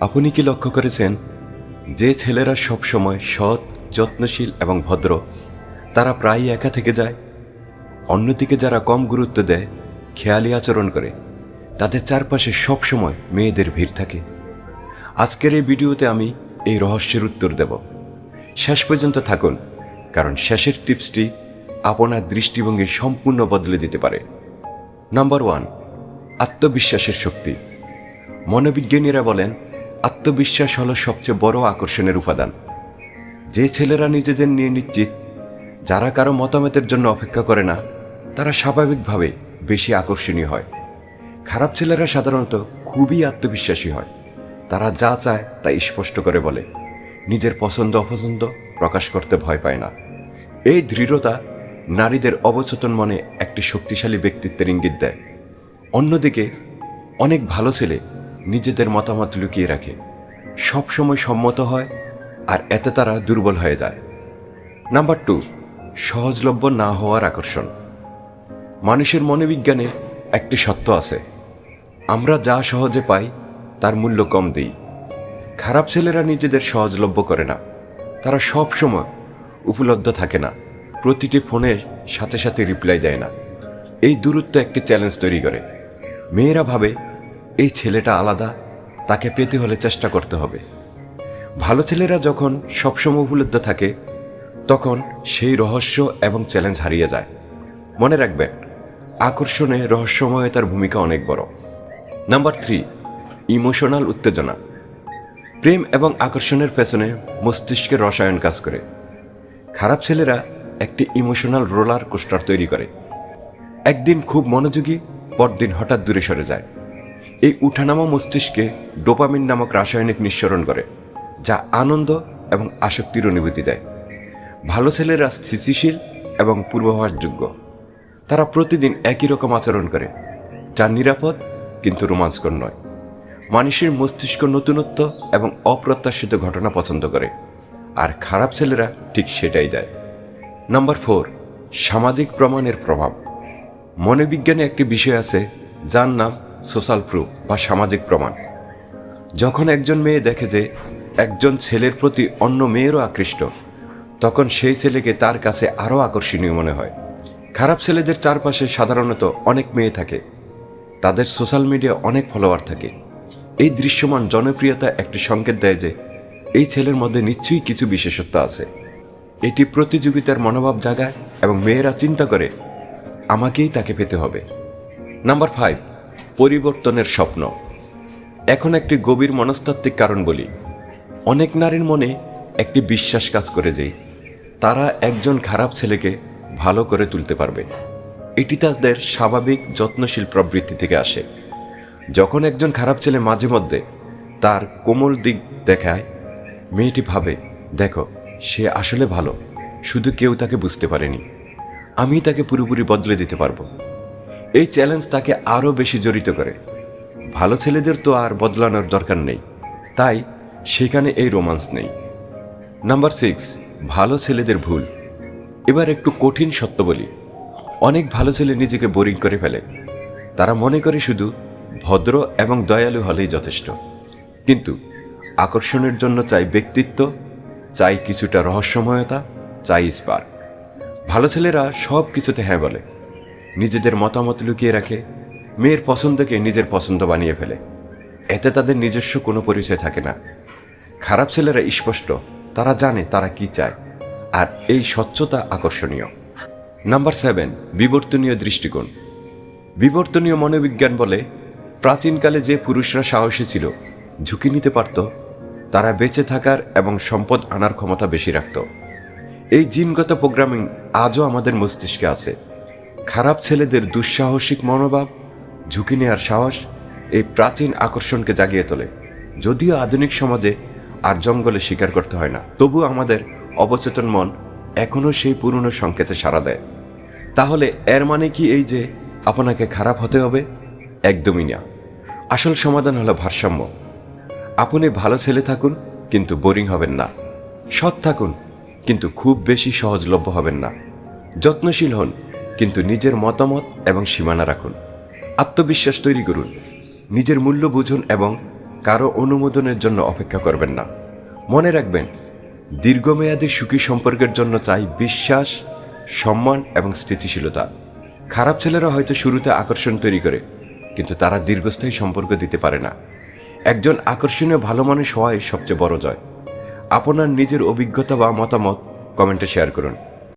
আপনি কি লক্ষ্য করেছেন যে ছেলেরা সবসময় সৎ, যত্নশীল এবং ভদ্র, তারা প্রায়ই একা থেকে যায়? অন্যদিকে যারা কম গুরুত্ব দেয়, খেয়ালি আচরণ করে, তাদের চারপাশে সবসময় মেয়েদের ভিড় থাকে। আজকের এই ভিডিওতে আমি এই রহস্যের উত্তর দেব। শেষ পর্যন্ত থাকুন, কারণ শেষের টিপসটি আপনার দৃষ্টিভঙ্গি সম্পূর্ণ বদলে দিতে পারে। নাম্বার ওয়ান, আত্মবিশ্বাসের শক্তি। মনোবিজ্ঞানীরা বলেন আত্মবিশ্বাস হলো সবচেয়ে বড় আকর্ষণের উপাদান। যে ছেলেরা নিজেদের নিয়ে নিশ্চিত, যারা কারও মতামতের জন্য অপেক্ষা করে না, তারা স্বাভাবিকভাবে বেশি আকর্ষণীয় হয়। খারাপ ছেলেরা সাধারণত খুবই আত্মবিশ্বাসী হয়। তারা যা চায় তা স্পষ্ট করে বলে। নিজের পছন্দ, অপছন্দ প্রকাশ করতে ভয় পায় না। এই দৃঢ়তা নারীদের অবচেতন মনে একটি শক্তিশালী ব্যক্তিত্বের ইঙ্গিত দেয়। অন্যদিকে, অনেক ভালো ছেলে নিজেদের মতামত লুকিয়ে রাখে। সবসময় সম্মত হয় আর এতে তারা দুর্বল হয়ে যায়। নাম্বার টু, সহজলভ্য না হওয়ার আকর্ষণ। মানুষের মনোবিজ্ঞানে একটি সত্য আছে। আমরা যা সহজে পাই, তার মূল্য কম দিই। খারাপ ছেলেরা নিজেদের সহজলভ্য করে না। তারা সব সময় উপলব্ধ থাকে না। প্রতিটি ফোনের সাথে সাথে রিপ্লাই দেয় না। এই দূরত্ব একটি চ্যালেঞ্জ তৈরি করে। মেয়েরা ভাবে এই ছেলেটা আলাদা, তাকে পেতে হলে চেষ্টা করতে হবে। ভালো ছেলেরা যখন সবসময় উপলব্ধ থাকে, তখন সেই রহস্য এবং চ্যালেঞ্জ হারিয়ে যায়। মনে রাখবেন, আকর্ষণে রহস্যময়তার ভূমিকা অনেক বড়। নাম্বার থ্রি ইমোশনাল উত্তেজনা। প্রেম এবং আকর্ষণের পেছনে মস্তিষ্কের রসায়ন কাজ করে। খারাপ ছেলেরা একটি ইমোশনাল রোলার কোস্টার তৈরি করে। একদিন খুব মনোযোগী, পরদিন হঠাৎ দূরে সরে যায়। এই উঠানামা মস্তিষ্কে ডোপামিন নামক রাসায়নিক নিঃসরণ করে, যা আনন্দ এবং আসক্তির অনুভূতি দেয়। ভালো ছেলেরা স্থিতিশীল এবং পূর্বাভাসযোগ্য। তারা প্রতিদিন একই রকম আচরণ করে, যা নিরাপদ কিন্তু রোমাঞ্চকর নয়। মানুষের মস্তিষ্ক নতুনত্ব এবং অপ্রত্যাশিত ঘটনা পছন্দ করে, আর খারাপ ছেলেরা ঠিক সেটাই দেয়। নাম্বার ফোর, সামাজিক প্রমাণের প্রভাব। মনোবিজ্ঞানে একটি বিষয় আছে, যার নাম সোশ্যাল প্রুফ বা সামাজিক প্রমাণ। যখন একজন মেয়ে দেখে যে একজন ছেলের প্রতি অন্য মেয়েরও আকৃষ্ট, তখন সেই ছেলেকে তার কাছে আরও আকর্ষণীয় মনে হয়। খারাপ ছেলেদের চারপাশে সাধারণত অনেক মেয়ে থাকে। তাদের সোশ্যাল মিডিয়া অনেক ফলোয়ার থাকে। এই দৃশ্যমান জনপ্রিয়তা একটি সংকেত দেয় যে এই ছেলের মধ্যে নিশ্চয়ই কিছু বিশেষত্ব আছে। এটি প্রতিযোগিতার মনোভাব জাগায় এবং মেয়েরা চিন্তা করে, আমাকেই তাকে পেতে হবে। নাম্বার ফাইভ পরিবর্তনের স্বপ্ন। এখন একটি গভীর মনস্তাত্ত্বিক কারণ বলি। অনেক নারীর মনে একটি বিশ্বাস কাজ করে যে, তারা একজন খারাপ ছেলেকে ভালো করে তুলতে পারবে। এটি তাদের স্বাভাবিক, যত্নশীল প্রবৃত্তি থেকে আসে। যখন একজন খারাপ ছেলে মাঝে মধ্যে তার কোমল দিক দেখায়, মেয়েটি ভাবে, দেখো, সে আসলে ভালো। শুধু কেউ তাকে বুঝতে পারেনি। আমি তাকে পুরোপুরি বদলে দিতে পারব। এই চ্যালেঞ্জ তাকে আরও বেশি জড়িত করে। ভালো ছেলেদের তো আর বদলানোর দরকার নেই। তাই সেখানে এই রোমান্স নেই। নাম্বার সিক্স, ভালো ছেলেদের ভুল। এবার একটু কঠিন সত্য বলি। অনেক ভালো ছেলে নিজেকে বোরিং করে ফেলে। তারা মনে করে শুধু ভদ্র এবং দয়ালু হলেই যথেষ্ট। কিন্তু আকর্ষণের জন্য চাই ব্যক্তিত্ব, চাই কিছুটা রহস্যময়তা, চাই স্পার্ক। ভালো ছেলেরা সব কিছুতে হ্যাঁ বলে। নিজেদের মতামত লুকিয়ে রাখে, মেয়ের পছন্দকে নিজের পছন্দ বানিয়ে ফেলে। এতে তাদের নিজস্ব কোনো পরিচয় থাকে না। খারাপ ছেলেরা স্পষ্ট, তারা জানে তারা কি চায়, আর এই স্বচ্ছতা আকর্ষণীয়। নাম্বার সেভেন, বিবর্তনীয় দৃষ্টিকোণ। বিবর্তনীয় মনোবিজ্ঞান বলে, প্রাচীনকালে যে পুরুষরা সাহসী ছিল, ঝুঁকি নিতে পারত, তারা বেঁচে থাকার এবং সম্পদ আনার ক্ষমতা বেশি রাখত। এই জিনগত প্রোগ্রামিং আজও আমাদের মস্তিষ্কে আছে। খারাপ ছেলেদের দুঃসাহসিক মনোভাব, ঝুঁকি নেওয়ার সাহস এই প্রাচীন আকর্ষণকে জাগিয়ে তোলে। যদিও আধুনিক সমাজে আর জঙ্গলে শিকার করতে হয় না তবু আমাদের অবচেতন মন এখনও সেই পুরনো সংকেতে সাড়া দেয়। তাহলে এর মানে কি এই যে আপনাকে খারাপ হতে হবে? একদমই না। আসল সমাধান হলো ভারসাম্য। আপনি ভালো ছেলে থাকুন, কিন্তু বোরিং হবেন না। সৎ থাকুন, কিন্তু খুব বেশি সহজলভ্য হবেন না। যত্নশীল হন কিন্তু নিজের মতামত এবং সীমানা রাখুন। আত্মবিশ্বাস তৈরি করুন। নিজের মূল্য বুঝুন এবং কারও অনুমোদনের জন্য অপেক্ষা করবেন না। মনে রাখবেন, দীর্ঘমেয়াদী সুখী সম্পর্কের জন্য চাই বিশ্বাস, সম্মান এবং স্থিতিশীলতা। খারাপ ছেলেরা হয়তো শুরুতে আকর্ষণ তৈরি করে, কিন্তু তারা দীর্ঘস্থায়ী সম্পর্ক দিতে পারে না। একজন আকর্ষণীয় ভালো মানুষ হওয়াই সবচেয়ে বড় জয়। আপনার নিজের অভিজ্ঞতা বা মতামত কমেন্টে শেয়ার করুন।